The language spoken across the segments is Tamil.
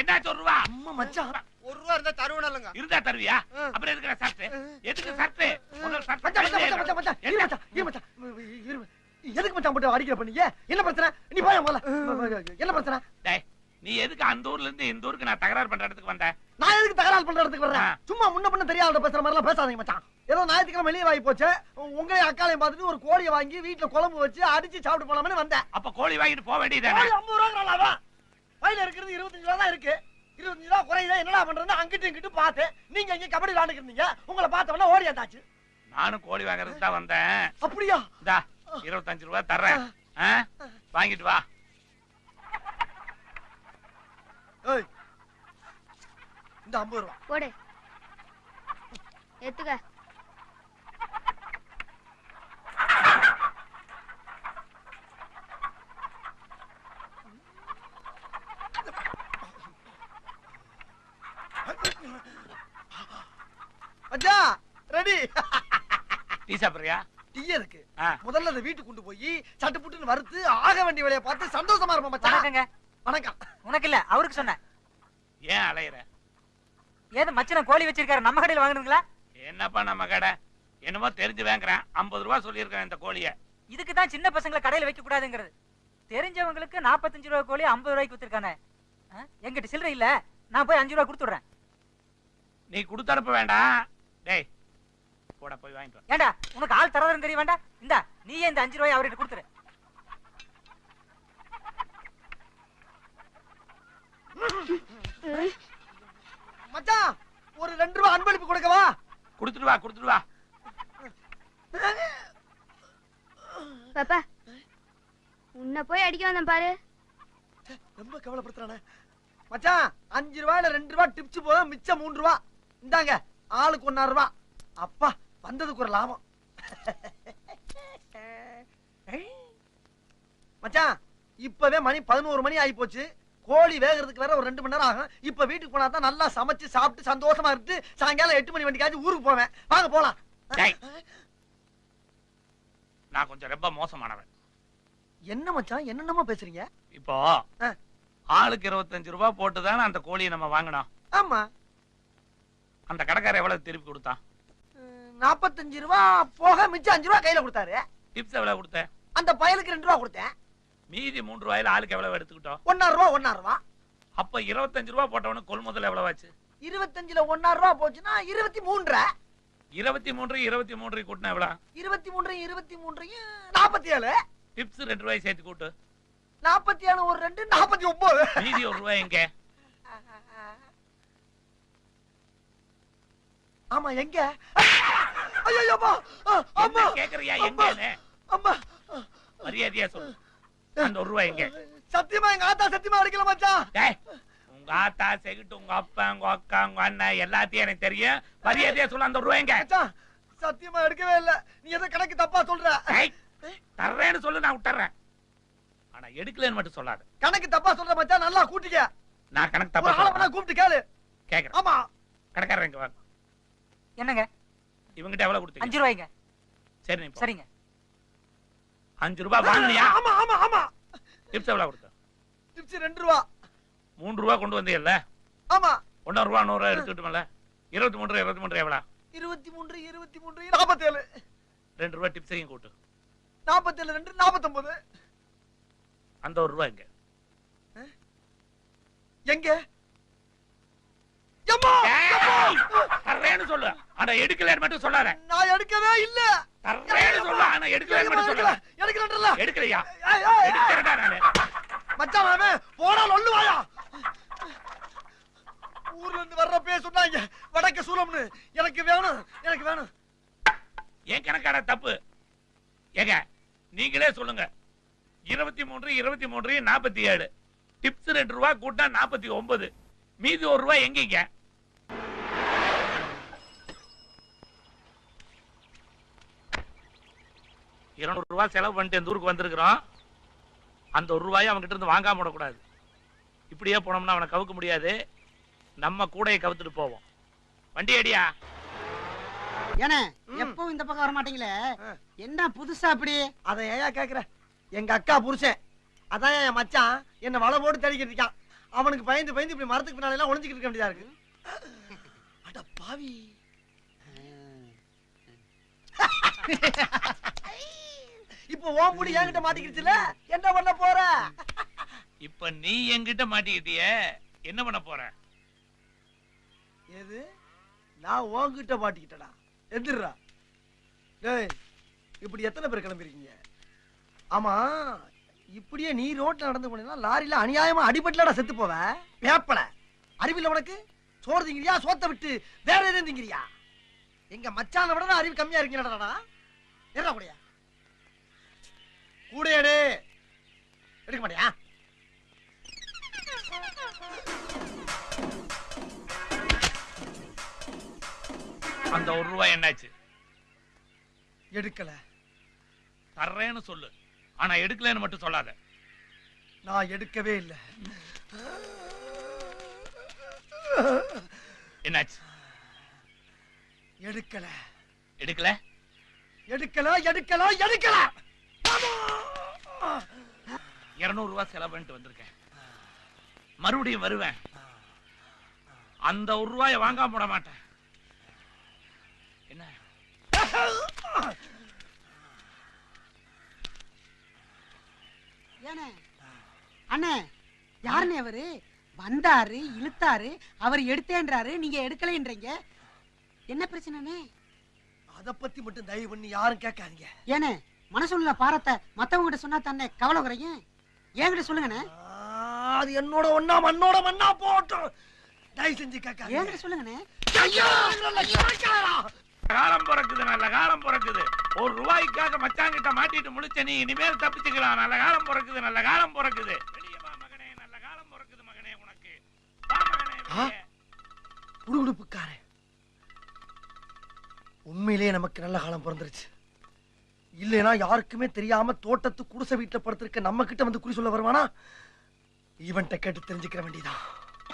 என்னாச்சு ஒரு ரூபா? அம்மா மச்சான். ஒரு ரூபா இருந்தா தருவனல்லங்க இருந்தா தருவியா. அப்புறம் சர்ட் எதுக்கு சர்ட் முதல் சர்ட் மச்சான் மச்சான் மச்சான் மச்சான் இரு. மச்சான் இரு மச்சான். இரு எதுக்கு மச்சான் போட்டு அடிக்கிற பண்ணீங்க என்ன பிரச்சனை? நீ போய் முதல்ல. என்ன பிரச்சனை? டேய் நீ எதுக்கு அந்த ஊர்ல இருந்து இந்த ஊருக்கு நான் தகராறு பண்ற இடத்துக்கு வந்த? நான் எதுக்கு தகராறு பண்ற இடத்துக்கு. வர்றேன் சும்மா முன்ன பண்ண தெரியாத பேசுற மாதிரி எல்லாம் பேசாதீங்க மச்சான். ஏதோ ஞாயிற்றுக்கிழமை வெளியே வாங்கி போச்சு. உங்களையும் அக்காலையும் பார்த்துட்டு ஒரு கோழியை வாங்கி வீட்டுல குழம்பு வச்சு அடிச்சு சாப்பிட்டு போலாம்னு வந்தேன். அப்ப கோழி வாங்கிட்டு போக வேண்டியதானே கோழி ஐம்பது ரூபா லாபம் வயல இருக்கிறது இருபத்தஞ்சு ரூபா தான் இருக்கு. இருபத்தஞ்சு ரூபா குறையுதா? என்னடா பண்றேன்னு அங்கிட்டு இங்கிட்டு பார்த்தேன். நீங்க இங்க கபடி விளாண்டுக்கிறீங்க உங்களை பார்த்தவொடனே ஓடியாட்டாச்சு நானும் கோழி வாங்குறதுக்கு தான் வந்தேன். அப்படியா? இந்தா இருபத்தஞ்சு ரூபா தர்றேன்? வாங்கிட்டு வா. ஏய் இந்த ஐம்பது ரூபா. போடு. எடுத்துக்க மச்சான் ரெடி டீ சாப்பிடுறியா? டீ இருக்கு ஆ. முதல்ல அதை வீட்டுக்கு கொண்டு போய் சட்டு புட்டுன்னு வறுத்து ஆக வேண்டிய வேலையை பார்த்து சந்தோஷமா இருப்போம் வணக்கங்க. வணக்கம். உனக்கு இல்ல அவருக்கு சொன்னேன். ஏன் அலையிற? ஏது மச்சன கோழி வச்சிருக்காரு நம்ம கடையில் வாங்குனீங்களா என்னப்பா நம்ம கடை? என்னமோ தெரிஞ்சு வாங்குறேன் ஐம்பது ரூபா சொல்லியிருக்கேன் இந்த கோழிய. இதுக்கு தான் சின்ன பசங்களை கடையில வைக்க கூடாதுங்கிறது. தெரிஞ்சவங்களுக்கு நாற்பத்தஞ்சு ரூபா கோழி ஐம்பது ரூபாய்க்கு வித்துருக்கானே ஆ? என்கிட்ட சில்லறை இல்ல. நான் போய் அஞ்சு ரூபா கொடுத்துடுறேன் நீ கொடுத்து அனுப்ப வேண்டாம். டேய் போட போய் வாங்கிட்டு வா. ஏண்டா உனக்கு ஆள் தரதுன்னு தெரிய வேண்டாம்? இந்தா நீயே இந்த அஞ்சு ரூபாய் அவர்கிட்ட கொடுத்துரு. மச்சான் ஒரு ரெண்டு ரூபா அன்பளிப்பு கொடுக்கவா கொடுத்துட்டு வா கொடுத்துட்டு வா. பாப்பா உன்னை போய் அடிக்க வந்தேன் பாரு. ரொம்ப கவலைப்படுத்துறானே. மச்சான் அஞ்சு ரூபாயில ரெண்டு ரூபா டிப்ஸ் போதும் மிச்சம் மூணு ரூபா. இந்தாங்க ஆளுக்கு ஒன்னாறு ரூபா. அப்பா வந்ததுக்கு ஒரு லாபம். மச்சான் இப்பவே மணி பதினோரு மணி ஆகி போச்சு. கோழி வேகிறதுக்கு வேற ஒரு ரெண்டு மணி நேரம் ஆகும். இப்ப வீட்டுக்கு போனா தான் நல்லா சமைச்சு சாப்பிட்டு சந்தோஷமா இருந்து சாயங்காலம் எட்டு மணி வண்டிக்காச்சும் ஊருக்கு போவேன். வாங்க போலாம். நான் கொஞ்சம் ரொம்ப மோசமானவன். என்ன மச்சான் என்னென்னமோ பேசுறீங்க? இப்போ. ஆளுக்கு இருபத்தஞ்சு ரூபா போட்டு தானே அந்த கோழியை நம்ம வாங்கினோம். ஆமா. அந்த கடைக்காரர் எவ்வளவு திருப்பி கொடுத்தான்? நாப்பத்தஞ்சு ரூபா போக மிச்சம் அஞ்சு ரூபா கையில கொடுத்தாரு. டிப்ஸ் எவ்வளவு கொடுத்த அந்த பயலுக்கு ரெண்டு ரூபா கொடுத்தேன். மீதி மூன்று ரூபாயில ஆளுக்கு எவ்வளவு எடுத்துக்கிட்டோம்? ஒன்னாறு ரூபா ஒன்னாறு ரூபா. அப்ப இருபத்தஞ்சு ரூபா போட்டவனுக்கு கொள்முதல் எவ்வளவு ஆச்சு? இருபத்தஞ்சுல ஒன்னாறு ரூபா போச்சுன்னா இருபத்தி மூன்றரை இருபத்தி மூன்று இருபத்தி மூன்று கூட்டினா எவ்வளவு? இருபத்தி மூன்று இருபத்தி மூன்றையும் நாற்பத்தி ஏழு டிப்ஸ் ரெண்டு ரூபாய் சேர்த்து கூட்டு. நாற்பத்தி ஏழு ஒரு ரெண்டு நாற்பத்தி ஒன்பது மீதி ஒரு ரூபாய் எங்க? ஆமா எங்க? ஐயோ அம்மா. அம்மா கேக்குறியா எங்கன்னு? அம்மா. மரியாதையா சொல்லு. அந்த ஒரு ரூபாய் எங்க? சத்தியமா எங்க ஆத்தா சத்தியமா அடிக்கல மச்சான் டேய், உங்க ஆத்தா செகிட்டு உங்க அப்பா உங்க அக்கா உங்க அண்ணன் எல்லாத்தையும் எனக்கு தெரியும். மரியாதையா சொல்லு அந்த ஒரு ரூபாய் எங்க? மச்சான் சத்தியமா எடுக்கவே இல்ல. நீ ஏதோ கணக்கு தப்பா சொல்ற. தர்றேன்னு சொல்லு நான் விட்டுறேன். ஆனா எடுக்கலன்னு மட்டும் சொல்லாத. கணக்கு தப்பா சொல்ற மச்சான் நல்லா கூட்டிக்க. நான் கணக்கு தப்பா. கூப்பிட்டு கேளு. கேக்குறேன். ஆமா. வாங்க. என்னங்க? இவங்கிட்ட எவ்வளவு கொடுத்தீங்க? அஞ்சு ரூபாய்ங்க. சரி நீ போ. சரிங்க. அஞ்சு ரூபாய் வாங்கினியா? ஆமா ஆமா ஆமா. டிப்ஸ் எவ்வளவு கொடுத்த டிப்ஸ் ரெண்டு ரூபா. மூணு ரூபா கொண்டு வந்தீங்கல்ல? ஆமா. ஒன்னொரு ரூபா நூறு ரூபா எடுத்துக்கிட்டோம்ல இருபத்தி மூன்று இருபத்தி மூன்று எவ்வளவு? இருபத்தி மூன்று இருபத்தி மூன்று நாற்பத்தேழு ரெண்டு ரூபாய் டிப்ஸையும் கூட்டு. நாற்பத்தேழு ரெண்டு நாற்பத்தொன்பது அந்த ஒரு ரூபாய் எங்க எங்க எம்மா! ஏய், தர்றேன்னு ஆனா எடுக்கலன்னு மட்டும் சொல்லாத. நான் எடுக்கவே இல்ல. தர்றேன்னு சொல்லு ஆனா எடுக்கலன்னு மட்டும் சொல்லாத எடுக்கலன்றல எடுக்கலையா. எடுக்கிறேன்டா நானு. மச்சான் அவன் போடா லொல்லு வாயா. ஊர்ல இருந்து வர்றப்பே சொன்னாங்க வடக்கு சூலம்னு. எனக்கு வேணும் எனக்கு வேணும். என் கணக்கான தப்பு? ஏங்க நீங்களே சொல்லுங்க. இருபத்தி மூன்று இருபத்தி மூன்று நாற்பத்தி ஏழு. டிப்ஸ் ரெண்டு ரூபா கூட்டினா நாற்பத்தி ஒன்பது. மீதி ஒரு ரூபாய் எங்கீங்க? இருநூறு ரூபாய் செலவு பண்ணிட்டு இந்த ஊருக்கு வந்திருக்கிறோம்? அந்த ஒரு ரூபாயை அவன்கிட்ட இருந்து வாங்காம விடக்கூடாது. இப்படியே போனோம்னா அவனை கவுக்க முடியாது. நம்ம கூடையை கவுத்துட்டு போவோம். வண்டி அடியா ஏனே. எப்பவும் இந்த பக்கம் வர மாட்டீங்களே. என்ன புதுசா அப்படி அதை ஏயா கேக்குற? எங்க அக்கா புருஷன். அதான் என் மச்சான். என்ன வலை போட்டு தடிக்கிட்டு இருக்கான். அவனுக்கு பயந்து பயந்து இப்படி மரத்துக்கு பின்னால எல்லாம் ஒளிஞ்சுக்கிட்டு இருக்க வேண்டியதா இருக்கு. அட பாவி. இப்போ ஓ முடி என்கிட்ட மாட்டிக்கிடுச்சுல? என்ன பண்ண போற? இப்ப நீ என்கிட்ட மாட்டிக்கிட்டிய என்ன பண்ண போற? எது? நான் உன்கிட்ட மாட்டிக்கிட்டடா எந்திரா டேய் இப்படி எத்தனை பேர் கிளம்பிருக்கீங்க? ஆமா இப்படியே நீ ரோட்ல நடந்து போனீங்கன்னா லாரியில அநியாயமா அடிபட்டுலடா செத்து போவ. வேப்பல. அறிவில்ல உனக்கு? சோறு திங்கிறியா? சோத்த விட்டு வேற எதுவும் திங்கிறியா? எங்க மச்சான விட அறிவு கம்மியா இருக்கீங்கடா என்ன கூடயா கூடையாடு. எடுக்க மாட்டியா? அந்த ஒரு ரூபாய் என்னாச்சு? எடுக்கல. தர்றேன்னு சொல்லு. ஆனா எடுக்கலைன்னு மட்டும் சொல்லாத. நான் எடுக்கவே இல்லை. என்னாச்சு? எடுக்கல. எடுக்கல? எடுக்கல எடுக்கல எடுக்கல! இருநூறு ரூபாய் செலவு பண்ணிட்டு வந்திருக்கேன். மறுபடியும் வருவேன். அந்த ஒரு ரூபாய வாங்காம விட மாட்டேன். என்ன? அண்ணே யாருண்ணே அவரு? வந்தாரு இழுத்தாரு அவர் எடுத்தேன்றாரு நீங்க எடுக்கலைன்றீங்க. என்ன பிரச்சனைண்ணே அத பத்தி மட்டும் தயவு பண்ணி யாரும் கேட்காதீங்க. ஏனே மனசுள்ள பாரத்தை மத்தவங்க சொன்னா தானே கவலை குறையும்? என்கிட்ட சொல்லுங்கண்ணே. அது என்னோட ஒண்ணா மண்ணோட மண்ணா போட்டும். தயவு செஞ்சு கேட்காதீங்க. என்கிட்ட சொல்லுங்கண்ணே. காலம் பிறக்குது நல்ல காலம் பிறக்குது. ஒரு ரூபாய்க்காக மச்சாங்கிட்ட மாட்டிட்டு முடிச்ச நீ இனிமேல் தப்பிச்சுக்கலாம். நல்ல காலம் பிறக்குது நல்ல காலம் பிறக்குது. மகனே நல்ல காலம் பிறக்குது மகனே உனக்கு. குடுகுடுப்புக்காரன் உண்மையிலேயே நமக்கு நல்ல காலம் பிறந்துருச்சு. இல்லைனா யாருக்குமே தெரியாம தோட்டத்து குடிசை வீட்டுல படுத்திருக்க நம்ம கிட்ட வந்து குறி சொல்ல வருவானா? இவன்ட்ட கேட்டு தெரிஞ்சுக்கிற வேண்டியதான்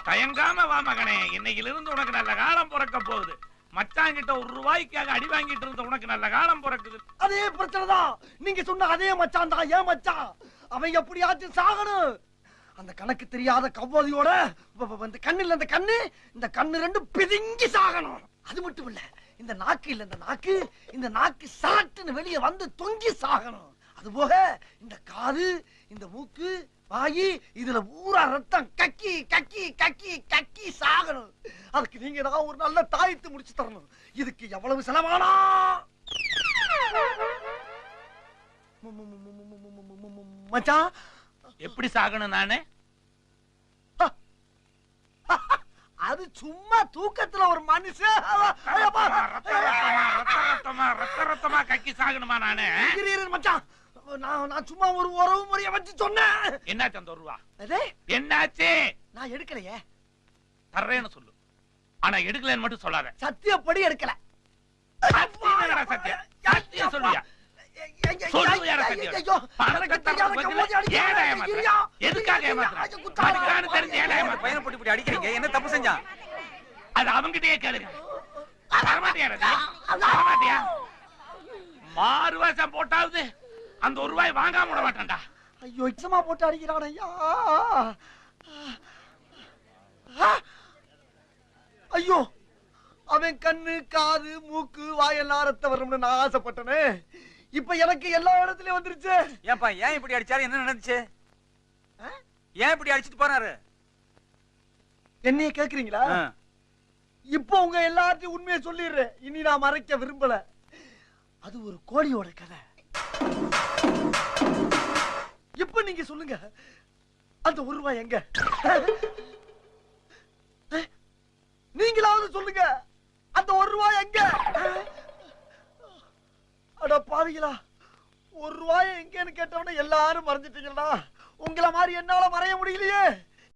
தயங்காம வா மகனே. இன்னையில இருந்து உனக்கு நல்ல காலம் பிறக்க போகுது. மச்சாங்கிட்ட ஒரு ரூபாய்க்காக அடி வாங்கிட்டு இருந்த உனக்கு நல்ல காலம் பிறக்குது. அதே பிரச்சனை தான். நீங்க சொன்ன அதே மச்சான் தான். ஏன் மச்சான்? அவன் எப்படியாச்சும் சாகணும். அந்த கணக்கு தெரியாத கவ்வாதியோட இந்த கண்ணு இல்ல இந்த கண்ணு இந்த கண்ணு ரெண்டும் பிதுங்கி சாகணும். அது மட்டும் இல்ல. இந்த நாக்கு இல்ல இந்த நாக்கு இந்த நாக்கு சாட்டுன்னு வெளியே வந்து தொங்கி சாகணும் அது போக இந்த காது இந்த மூக்கு வாயி இதுல ஊரா ரத்தம் கக்கி கக்கி கக்கி கக்கி சாகணும் அதுக்கு நீங்க ஏதாவது ஒரு நல்ல தாயத்து முடிச்சு தரணும் இதுக்கு எவ்வளவு செலவானா மச்சான் எப்படி சாகணும் நானே அது சும்மா தூக்கத்துல ஒரு மனுஷன். கக்கி சாகணுமா நானு? மச்சான் நான் நான் சும்மா ஒரு உறவு முறைய வச்சு சொன்னேன். என்னாச்சு அந்த ரூபா என்னாச்சு? நான் எடுக்கலையே. தர்றேன்னு சொல்லு. ஆனா எடுக்கலன்னு மட்டும் சொல்லாத. சத்தியப்படி எடுக்கல? சத்தியம்? சொல்லுவியா? என்ன தப்பு செஞ்சான் அது அவங்கிட்டே கேளுங்க. மாறு அந்த ஒரு வாங்காம விட மாட்டேன்டா. ஐயோ இச்சமா போட்டு அடிக்கிறான் ஐயா. ஐயோ அவன் கண்ணு காது மூக்கு வாயெல்லாம் ரத்த வரணும்னு நான் ஆசைப்பட்டனே. இப்ப எனக்கு எல்லா இடத்துலயும் வந்துருச்சு. ஏன்பா ஏன் இப்படி அடிச்சாரு? என்ன நடந்துச்சு? ஏன் இப்படி அடிச்சிட்டு போனாரு என்னைய கேக்குறீங்களா? இப்போ உங்க எல்லார்ட்டையும் உண்மையை சொல்லிடுறேன். இனி நான் மறைக்க விரும்பல. அது ஒரு கோழியோட கதை. இப்ப நீங்க சொல்லுங்க. அந்த ஒரு ரூபாய் எங்க? நீங்களாவது சொல்லுங்க. அந்த ஒரு ரூபாய் எங்க? அட பாவிகளா ஒரு ரூபாய் எங்கேன்னு கேட்டவன எல்லாரும் மறைஞ்சிட்டீங்களா உங்களை மாதிரி என்னால மறைய முடியலையே.